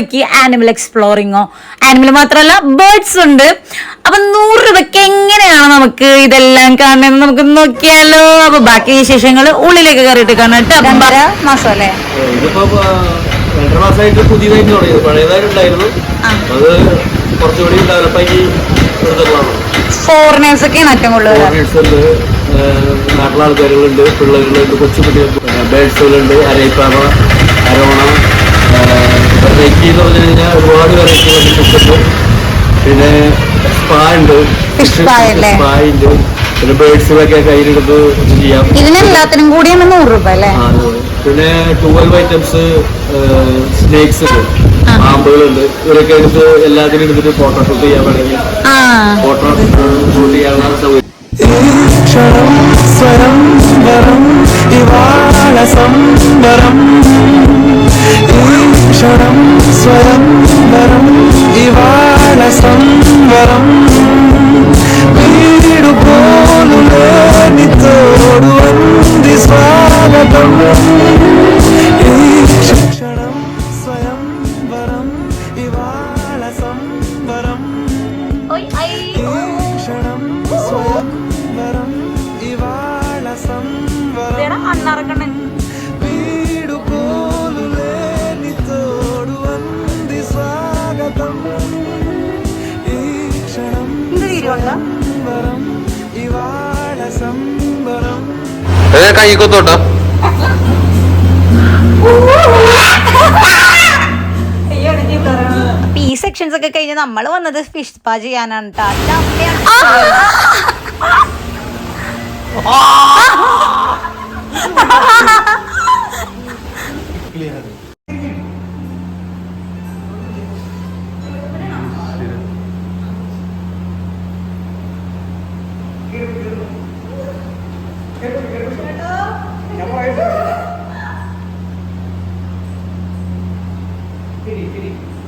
രൂപയ്ക്ക് ആനിമൽ എക്സ്പ്ലോറിങ്ങോ ആനിമൽ മാത്രമല്ല ബേർഡ്സ് ഉണ്ട്. അപ്പൊ നൂറ് രൂപയ്ക്ക് എങ്ങനെയാണ് നമുക്ക് ഇതെല്ലാം കാണുന്നത് നമുക്ക് നോക്കിയാലോ. അപ്പൊ ബാക്കി വിശേഷങ്ങൾ ഉള്ളിലേക്ക് കയറിയിട്ട് കാണാം കേട്ടോ. മാസം അല്ലേ രണ്ടര മാസമായിട്ട് പുതിയതായിട്ട് തുടങ്ങിയത്. പഴയതായിട്ടുണ്ടായിരുന്നു. അത് കുറച്ചുകൂടി ഡെവലപ്പാക്കി ഫോറിനേഴ്സ് ഒക്കെയാണ് ഏറ്റവും കൂടുതൽ നാട്ടിലെ ആൾക്കാരുകളുണ്ട് പിള്ളേരുകളുണ്ട് കൊച്ചുകുട്ടികൾ ബേഡ്സുകളുണ്ട് അരയിപ്പാറ അരോണ വെറൈറ്റി എന്ന് പറഞ്ഞു കഴിഞ്ഞാൽ ഒരുപാട് വെറൈറ്റി കിട്ടുന്നു പിന്നെ സ്പാ ഉണ്ട്. Fish spa അല്ലേ? സ്പാ ഉണ്ട്. പിന്നെ ബേഡ്സിലൊക്കെ കയ്യിലെടുത്ത് ചെയ്യാം. ഇതിനെല്ലാത്തിനും കൂടിയാണ് നൂറ് രൂപ അല്ലേ? പിന്നെ ട്വൽവ് ഐറ്റംസ് സ്നേക്സ് ഉണ്ട്. ആമ്പുകളുണ്ട് ഇവരൊക്കെ എടുത്ത് എല്ലാത്തിനും എടുത്തിട്ട് ഫോട്ടോ ഷൂട്ട് ചെയ്യാൻ വേണമെങ്കിൽ ആ. ഫോട്ടോ ഷൂട്ട് ചെയ്യാനുള്ള സൗകര്യം. സ്വരം വരം ഇവാള സംവരം. ഈ കൈ കൊത്തോട്ടോ. അപ്പൊ ഈ സെക്ഷൻസ് ഒക്കെ കഴിഞ്ഞ് നമ്മൾ വന്നത് ഫിഷ് പാ ചെയ്യാനാണ് ട്ടോ. കുഴപ്പമില്ലൊക്കെ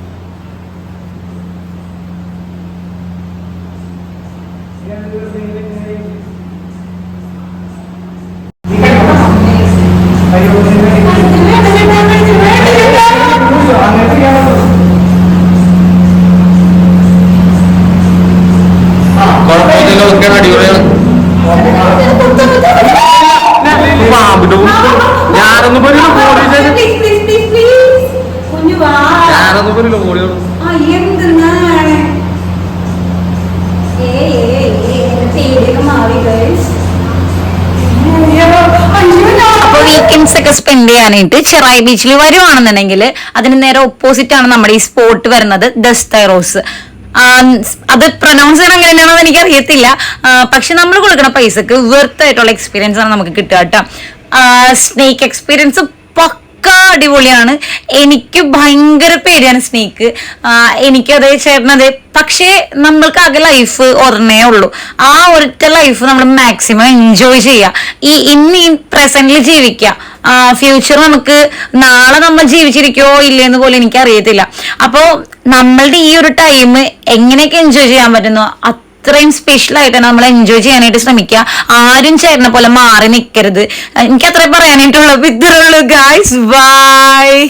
വീക്കെൻഡ്സ് സ്പെൻഡ് ചെയ്യാനായിട്ട് ചെറായി ബീച്ചിൽ വരുവാണെന്നുണ്ടെങ്കിൽ അതിന് നേരെ ഓപ്പോസിറ്റ് ആണ് നമ്മുടെ ഈ സ്പോട്ട് വരുന്നത് ദസ്തൈറോസ് അത് പ്രൊനൗൺസ് ചെയ്യാൻ എങ്ങനെയാണെന്ന് എനിക്ക് അറിയത്തില്ല പക്ഷെ നമ്മൾ കൊടുക്കുന്ന പൈസക്ക് വെർത്ത് ആയിട്ടുള്ള എക്സ്പീരിയൻസ് ആണ് നമുക്ക് കിട്ടുക കേട്ടോ. സ്നേക്ക് എക്സ്പീരിയൻസ് പക്ക അടിപൊളിയാണ്. എനിക്ക് ഭയങ്കര പേടിയാണ് സ്നേക്ക്. എനിക്ക് എനിക്കത് ചേട്ടനത് പക്ഷേ നമ്മൾക്ക് ആകെ ലൈഫ് ഒരെണ്ണേ ഉള്ളൂ. ആ ഒരൊറ്റ ലൈഫ് നമ്മൾ മാക്സിമം എൻജോയ് ചെയ്യുക ഈ ഇന്ന് ഈ പ്രസന്റിൽ ജീവിക്കുക ഫ്യൂച്ചർ നമുക്ക് നാളെ നമ്മൾ ജീവിച്ചിരിക്കോ ഇല്ലയെന്ന് പോലും എനിക്ക് അറിയത്തില്ല അപ്പോ നമ്മളുടെ ഈ ഒരു ടൈം എങ്ങനെയൊക്കെ എൻജോയ് ചെയ്യാൻ പറ്റുന്നു? അത്രയും സ്പെഷ്യൽ ആയിട്ട് നമ്മൾ എൻജോയ് ചെയ്യാനായിട്ട് ശ്രമിക്കുക. ആരും ചേർന്ന പോലെ മാറി നിൽക്കരുത് എനിക്ക് അത്രേ പറയാനായിട്ടുള്ളൂ. ഇത്രയുള്ളൂ ഗായ്സ് ബൈ